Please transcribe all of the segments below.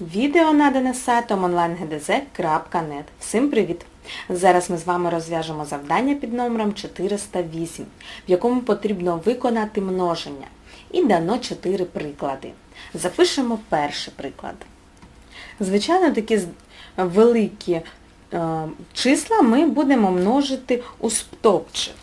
Відео надане сайтом onlinegdz.net. Всім привіт! Зараз ми з вами розв'яжемо завдання під номером 408, в якому потрібно виконати множення. І дано 4 приклади. Запишемо перший приклад. Звичайно, такі великі е, числа ми будемо множити у стовпчик.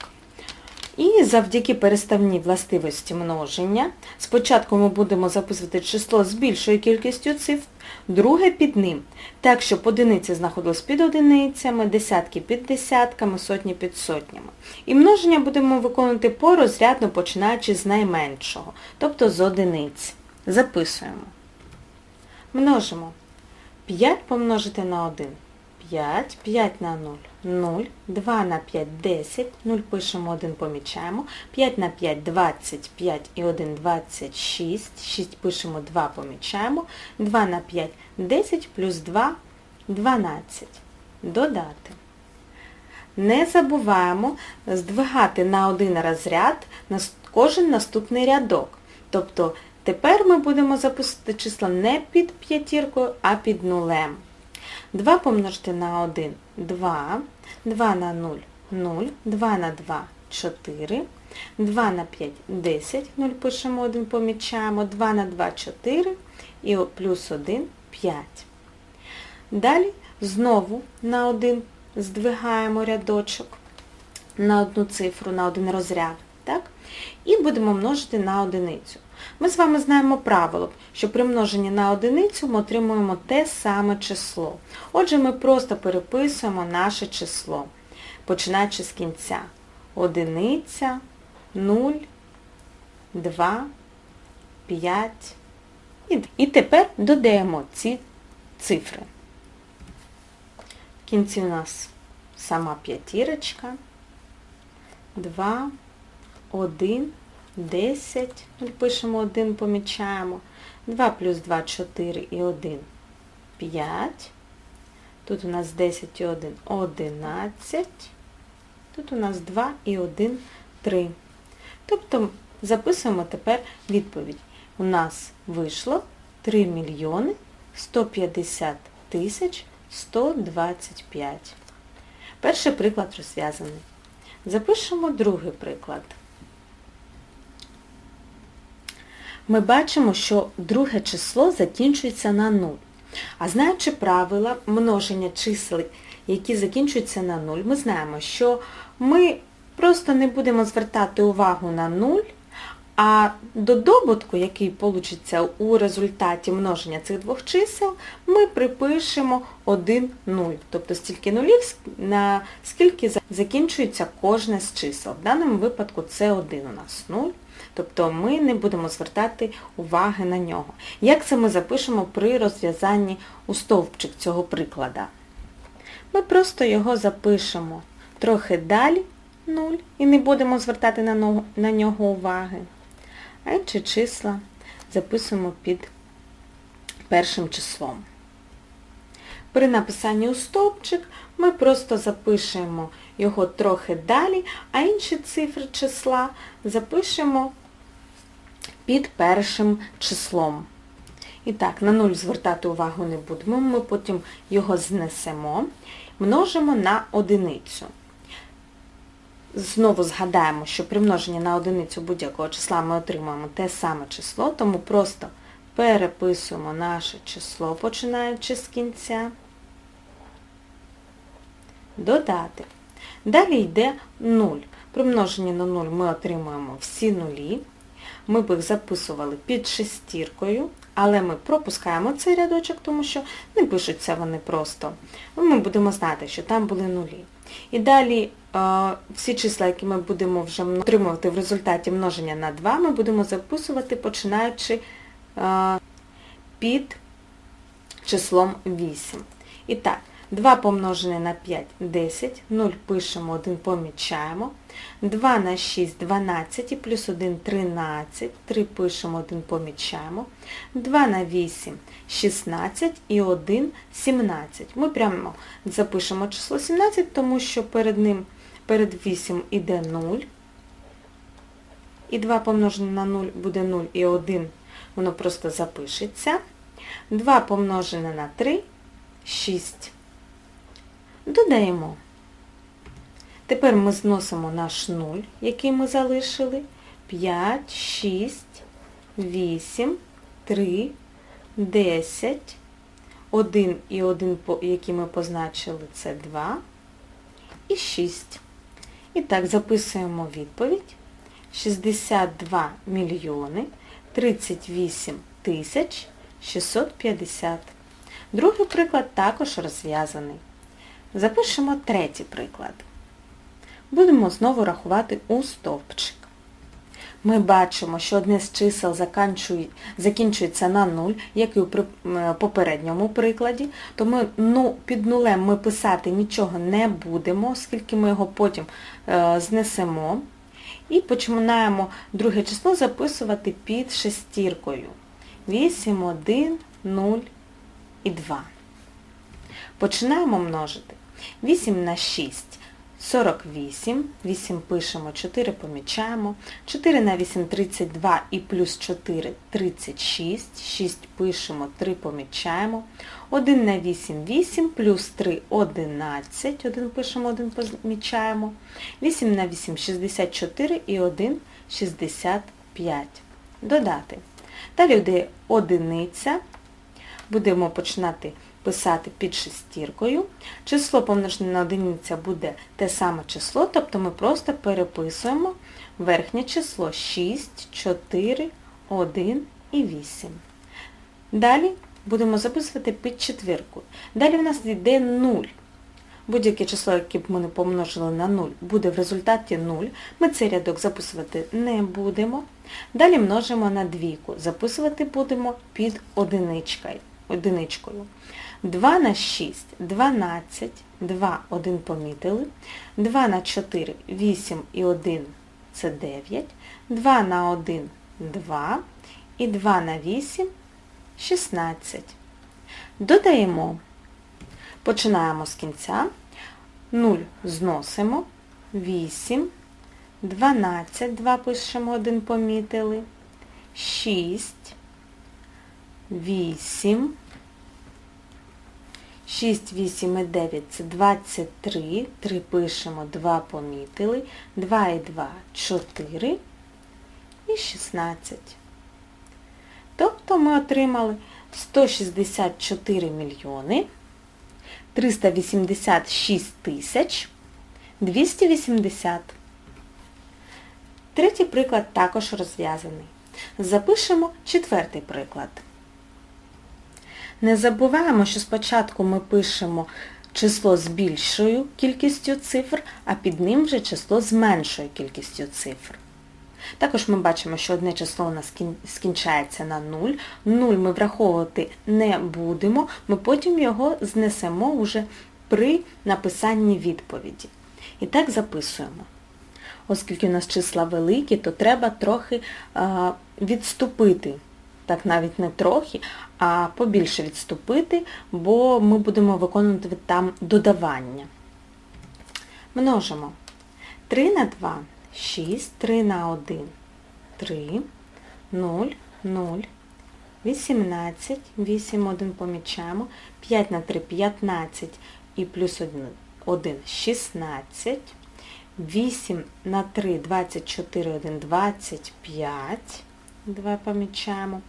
І завдяки переставній властивості множення, спочатку ми будемо записувати число з більшою кількістю цифр, друге під ним, так, щоб одиниці знаходились під одиницями, десятки під десятками, сотні під сотнями. І множення будемо виконувати порозрядно, починаючи з найменшого, тобто з одиниць. Записуємо. Множимо. 5 помножити на 1. 5, 5 на 0, 0, 2 на 5, 10, 0 пишемо 1, помічаємо, 5 на 5, 25 і 1, 26, 6 пишемо 2, помічаємо, 2 на 5, 10 плюс 2, 12. Додати. Не забуваємо здвигати на один розряд кожен наступний рядок. Тобто тепер ми будемо записувати числа не під п'ятіркою, а під нулем. 2 помножити на 1 – 2, 2 на 0 – 0, 2 на 2 – 4, 2 на 5 – 10, 0 пишемо 1, помічаємо, 2 на 2 – 4 і плюс 1 – 5. Далі знову на 1 здвигаємо рядочок на одну цифру, на один розряд. Так? І будемо множити на одиницю. Ми з вами знаємо правило, що при множенні на одиницю ми отримуємо те саме число. Отже, ми просто переписуємо наше число, починаючи з кінця. Одиниця, 0, 2, 5. І- тепер додаємо ці цифри. В кінці у нас сама п'ятірочка, 2, 1, 10, ну, пишемо 1, помічаємо, 2 плюс 2, 4 і 1, 5. Тут у нас 10 і 1, 11. Тут у нас 2 і 1, 3. Тобто записуємо тепер відповідь. У нас вийшло 3 мільйони 150 тисяч 125. Перший приклад розв'язаний. Запишемо другий приклад. Ми бачимо, що друге число закінчується на 0. А знаючи правила множення чисел, які закінчуються на 0, ми знаємо, що ми просто не будемо звертати увагу на 0, а до добутку, який получиться у результаті множення цих двох чисел, ми припишемо 1 0. Тобто стільки нулів, на скільки закінчується кожне з чисел. В даному випадку це 1 у нас 0. Тобто ми не будемо звертати уваги на нього. Як це ми запишемо при розв'язанні у стовпчик цього приклада? Ми просто його запишемо трохи далі 0 і не будемо звертати на нього, уваги. А інші числа записуємо під першим числом. При написанні у стовпчик ми просто запишемо його трохи далі, а інші цифри числа запишемо під першим числом. І так, на 0 звертати увагу не будемо, ми потім його знесемо, множимо на одиницю. Знову згадаємо, що при множенні на одиницю будь-якого числа ми отримуємо те саме число, тому просто переписуємо наше число, починаючи з кінця. Додати. Далі йде 0. При множенні на 0 ми отримуємо всі нулі. Ми б їх записували під шестіркою, але ми пропускаємо цей рядочок, тому що не пишуться вони просто. Ми будемо знати, що там були нулі. І далі е, всі числа, які ми будемо вже отримувати в результаті множення на 2, ми будемо записувати, починаючи е, під числом 8. І так, 2 помножене на 5 – 10, 0 пишемо, 1 помічаємо, 2 на 6 – 12, і плюс 1 – 13, 3 пишемо, 1 помічаємо, 2 на 8 – 16 і 1 – 17. Ми прямо запишемо число 17, тому що перед ним, перед 8 іде 0, і 2 помножене на 0 буде 0 і 1, воно просто запишеться. 2 помножене на 3 6. Додаємо. Тепер ми зносимо наш 0, який ми залишили. 5, 6, 8, 3, 10, 1 і 1, які ми позначили, це 2 і 6. І так, записуємо відповідь. 62 мільйони 38 тисяч 650. Другий приклад також розв'язаний. Запишемо третій приклад. Будемо знову рахувати у стовпчик. Ми бачимо, що одне з чисел закінчується на 0, як і у попередньому прикладі, тому ну, під нулем ми писати нічого не будемо, оскільки ми його потім е, знесемо. І починаємо друге число записувати під шестіркою. 8, 1, 0 і 2. Починаємо множити. 8 на 6 48, 8 пишемо, 4 помічаємо, 4 на 8 32 і плюс 4 36, 6 пишемо, 3 помічаємо, 1 на 8 8, плюс 3 11, 1 пишемо, 1 помічаємо, 8 на 8 64 і 1 65. Додати. Далі йде одиниця, будемо починати писати під шестіркою. Число помножене на одиниця буде те саме число, тобто ми просто переписуємо верхнє число 6, 4, 1 і 8. Далі будемо записувати під четвіркою. Далі в нас йде 0. Будь-яке число, яке б ми не помножили на 0, буде в результаті 0. Ми цей рядок записувати не будемо. Далі множимо на двійку. Записувати будемо під одиничкою. 2 на 6 12, 2, 1 помітили, 2 на 4 8 і 1 це 9, 2 на 1 2 і 2 на 8 16. Додаємо, починаємо з кінця, 0 зносимо, 8, 12, 2 пишемо, 1 помітили, 6, 8, 6, 8 і 9 це 23, 3 пишемо, 2 помітили, 2 і 2 4 і 16. Тобто ми отримали 164 мільйони 386 тисяч 280. Третій приклад також розв'язаний. Запишемо четвертий приклад. Не забуваємо, що спочатку ми пишемо число з більшою кількістю цифр, а під ним вже число з меншою кількістю цифр. Також ми бачимо, що одне число у нас скінчається на 0. 0 ми враховувати не будемо, ми потім його знесемо вже при написанні відповіді. І так записуємо. Оскільки у нас числа великі, то треба трохи відступити так навіть не трохи, а побільше відступити, бо ми будемо виконувати там додавання. Множимо 3 на 2, 6, 3 на 1, 3, 0, 0, 18, 8, 1 помічаємо, 5 на 3, 15 і плюс 1, 1 16, 8 на 3, 24, 1, 25, 2 помічаємо.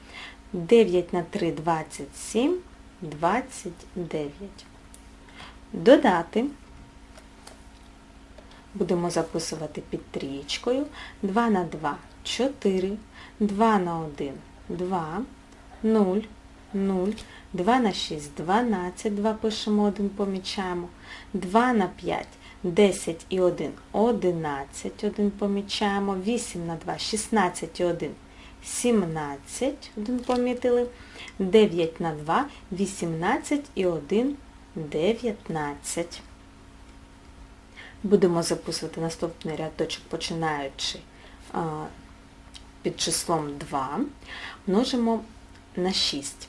9 на 3 27, 29. Додати. Будемо записувати під трієчкою. 2 на 2 4, 2 на 1 2, 0, 0, 2 на 6 12, 2 пишемо, 1 помічаємо, 2 на 5 10 і 1 11, 1 помічаємо, 8 на 2 16 і 1 17, один помітили, 9 на 2, 18 і 1, 19. Будемо записувати наступний рядочок, починаючи під числом 2, множимо на 6.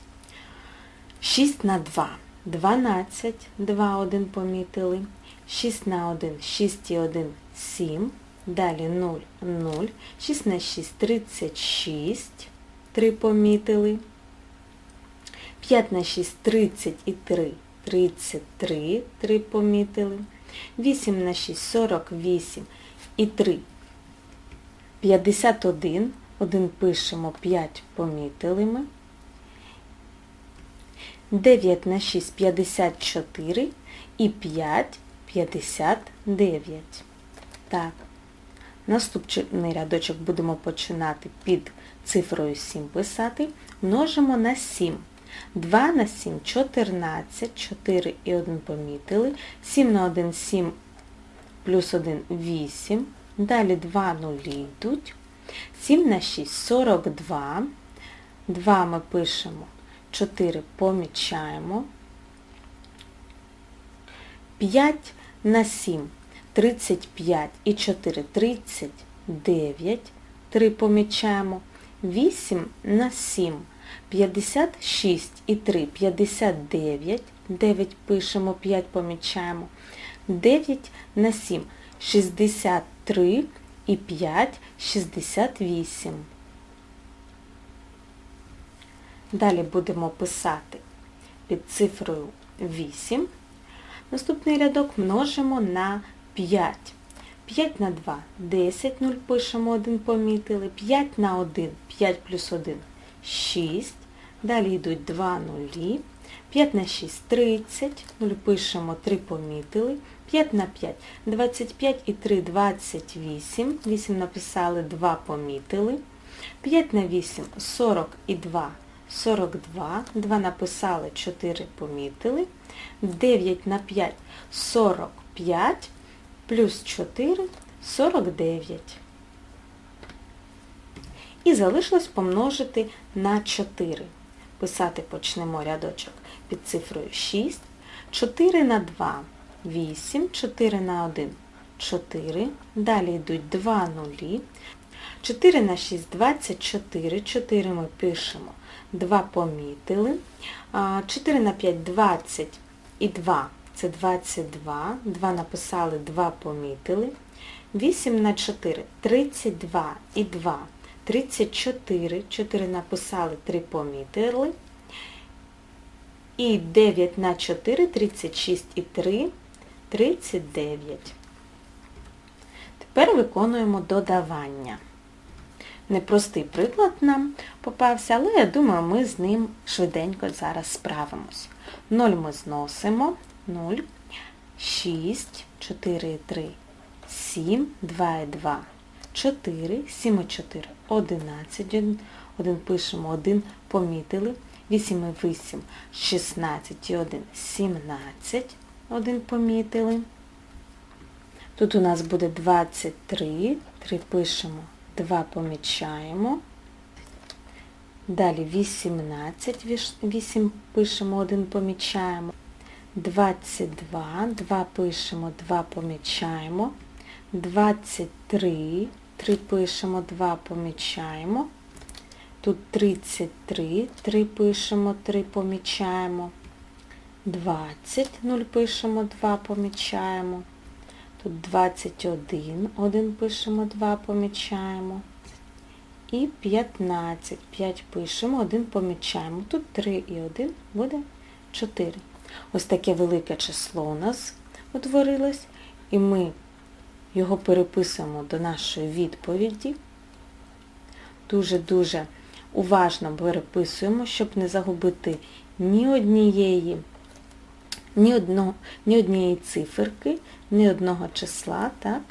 6 на 2, 12, 2, 1 помітили, 6 на 1, 6 і 1, 7. Далі 0, 0, 6 на 6, 36, 3 помітили. 5 на 6 30 і 3 33, 3 помітили. 8 на 6 48 і 3 51, 1 пишемо, 5 помітили ми. 9 на 6 54 і 5 59. Так. Наступний рядочок будемо починати під цифрою 7 писати. Множимо на 7. 2 на 7 14, 4 і 1 помітили. 7 на 1 7 плюс 1 8. Далі 2 нулі йдуть. 7 на 6 42. 2 ми пишемо, 4 помічаємо. 5 на 7 35 і 4 39. 3 помічаємо. 8 на 7 56 і 3 59. 9 пишемо, 5 помічаємо. 9 на 7 63 і 5 68. Далі будемо писати під цифрою 8. Наступний рядок множимо на 5. 5 на 2 10, 0 пишемо, 1 помітили. 5 на 1, 5 плюс 1 6. Далі йдуть 2 нулі. 5 на 6 30, 0 пишемо, 3 помітили. 5 на 5 25 і 3 28. 8 написали, 2 помітили. 5 на 8 40 і 2 42. 2 написали, 4 помітили. 9 на 5 45 плюс 4 49. І залишилось помножити на 4. Писати почнемо рядочок під цифрою 6. 4 на 2 8, 4 на 1 4. Далі йдуть 2 нулі. 4 на 6 24, 4 ми пишемо, 2 помітили. 4 на 5 20 і 2 це 22, 2 написали, 2 помітили. 8 на 4 32 і 2 34, 4 написали, 3 помітили. І 9 на 4 36 і 3 39. Тепер виконуємо додавання. Непростий приклад нам попався, але я думаю, ми з ним швиденько зараз справимось. 0 ми зносимо, 0, 6, 4 3, 7, 2 і 2, 4, 7 і 4, 11, 1, 1 пишемо, 1 помітили, 8 і 8, 16 і 1, 17, 1 помітили. Тут у нас буде 23, 3 пишемо, 2 помічаємо. Далі 18, 8 пишемо, 1 помічаємо. 22, 2 пишемо, 2 помічаємо. 23, 3 пишемо, 2 помічаємо. Тут 33, 3 пишемо, 3 помічаємо. 20, 0 пишемо, 2 помічаємо. Тут 21, 1 пишемо, 2 помічаємо. І 15, 5 пишемо, 1 помічаємо. Тут 3 і 1 буде 4. Ось таке велике число у нас утворилось, і ми його переписуємо до нашої відповіді. Дуже-дуже уважно переписуємо, щоб не загубити ні однієї, ні, одно, ні однієї циферки, ні одного числа, так?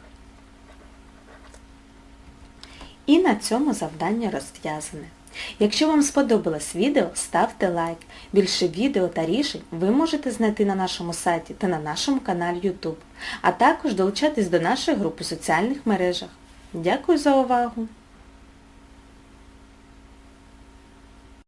І на цьому завдання розв'язане. Якщо вам сподобалось відео, ставте лайк. Більше відео та рішень ви можете знайти на нашому сайті та на нашому каналі YouTube, а також долучатись до нашої групи в соціальних мережах. Дякую за увагу!